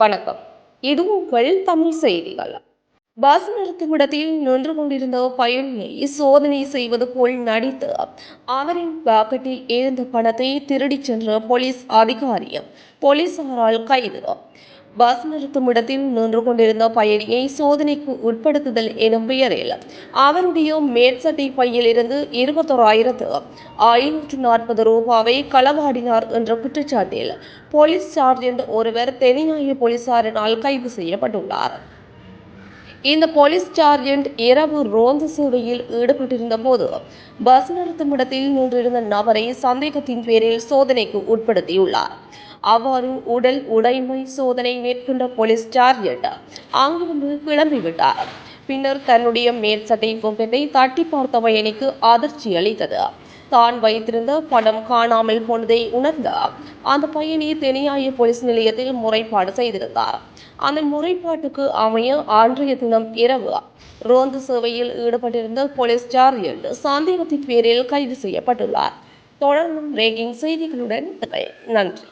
வணக்கம். இது உங்கள் தமிழ் செய்திகள். பஸ் நிறுத்துமிடத்தில் நின்று கொண்டிருந்த பயணியை சோதனை செய்வது போல் நடித்து அவரின் பாக்கெட்டில் இருந்த பணத்தை திருடிச் சென்ற போலீஸ் அதிகாரி போலீசாரால் கைது. பஸ் நிறுத்தும் இடத்தில் நின்று கொண்டிருந்த பயணியை சோதனைக்கு உட்படுத்துதல் எனும் பெயரில் அவருடைய மேற்சட்டை பையிலிருந்து இருபத்தோராயிரத்து ஐநூற்று நாற்பது ரூபாவை களவாடினார் என்ற குற்றச்சாட்டில் போலீஸ் சார்ஜென்ட் ஒருவர் தென்னியாய போலீசாரினால் கைது செய்யப்பட்டுள்ளார். இந்த போலீஸ் சார்ஜென்ட் இரவு ரோந்து சேவையில் ஈடுபட்டிருந்த போது பஸ் நிறுத்தும் இடத்தில் நின்றிருந்த நபரை சந்தேகத்தின் பேரில் சோதனைக்கு உட்படுத்தியுள்ளார். அவ்வாறு உடல் உடைமை சோதனை மேற்கொண்ட போலீஸ் சார்ஜென்ட் அங்கிருந்து கிளம்பிவிட்டார். பின்னர் தன்னுடைய மேற்சட்டை பொம்பெட்டை தட்டி பார்த்த பயணிக்கு அதிர்ச்சி அளித்தது. தான் வைத்திருந்த பணம் காணாமல் போனதை உணர்ந்த அந்த பயணி தெனியாய போலீஸ் நிலையத்தில் முறைப்பாடு செய்திருந்தார். அந்த முறைப்பாட்டுக்கு அமைய அன்றைய தினம் இரவு ரோந்து சேவையில் ஈடுபட்டிருந்த போலீஸ் ஜார்ஜ் சந்தேகத்தின் பேரில் கைது செய்யப்பட்டுள்ளார். தொடர்ந்தும் ரேகிங் செய்திகளுடன் நன்றி.